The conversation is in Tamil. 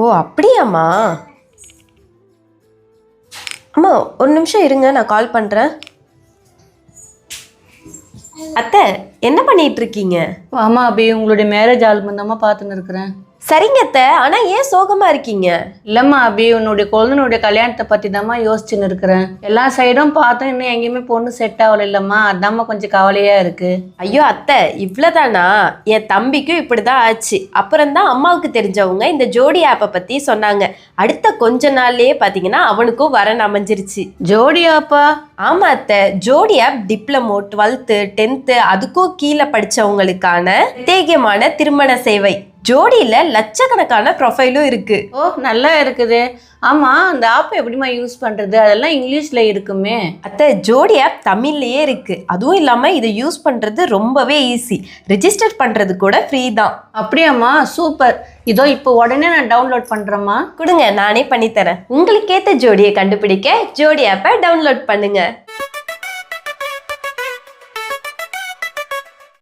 ஓ அப்படியாம்மா? அம்மா ஒரு நிமிஷம் இருங்க நான் கால் பண்ணுறேன் அத்தை என்ன பண்ணிட்டு இருக்கீங்க? ஆமா அபி உங்களுடைய மேரேஜ் ஆல்பம் தாம்மா பார்த்துன்னு இருக்கிறேன். சரிங்க அத்தை ஆனால் ஏன் சோகமாக இருக்கீங்க? இல்லைம்மா அபி உன்னுடைய குழந்தைனுடைய கல்யாணத்தை பற்றி தாம்மா யோசிச்சுன்னு இருக்கிறேன். எல்லா சைடும் பார்த்தோம் இன்னும் எங்கேயுமே பொண்ணு செட் ஆகல இல்லைம்மா. அதாம்மா கொஞ்சம் கவலையாக இருக்கு. ஐயோ அத்தை இவ்வளோதானா என் தம்பிக்கும் இப்படி தான் ஆச்சு. அப்புறம் தான் அம்மாவுக்கு தெரிஞ்சவங்க இந்த ஜோடி ஆப்பை பற்றி சொன்னாங்க. அடுத்த கொஞ்ச நாள்லயே பார்த்தீங்கன்னா அவனுக்கும் வரன் அமைஞ்சிருச்சு. ஜோடியாப்பா ஆமா அத்தை. ஜோடி ஆப் டிப்ளமோ டுவெல்த்து டென்த்து அதுக்கும் கீழே படிச்சவங்களுக்கான பிரத்யேகமான திருமண சேவை. ஜோடியில லட்சக்கணக்கான ப்ரொஃபைலும் இருக்கு. ஓ நல்லா இருக்குது. ஆமா அந்த ஆப் எப்படிம்மா யூஸ் பண்றது? அதெல்லாம் இங்கிலீஷ்ல இருக்குமே. அத்தை ஜோடி ஆப் தமிழ்லயே இருக்கு. அதுவும் இல்லாம இதை யூஸ் பண்றது ரொம்பவே ஈஸி ரெஜிஸ்டர் பண்றது கூட ஃப்ரீ தான். அப்படியாம்மா சூப்பர் இதோ இப்போ உடனே நான் டவுன்லோட் பண்றேம்மா. கொடுங்க நானே பண்ணித்தரேன். உங்களுக்கு ஏத்த ஜோடியை கண்டுபிடிக்க ஜோடி ஆப்பை டவுன்லோட் பண்ணுங்க.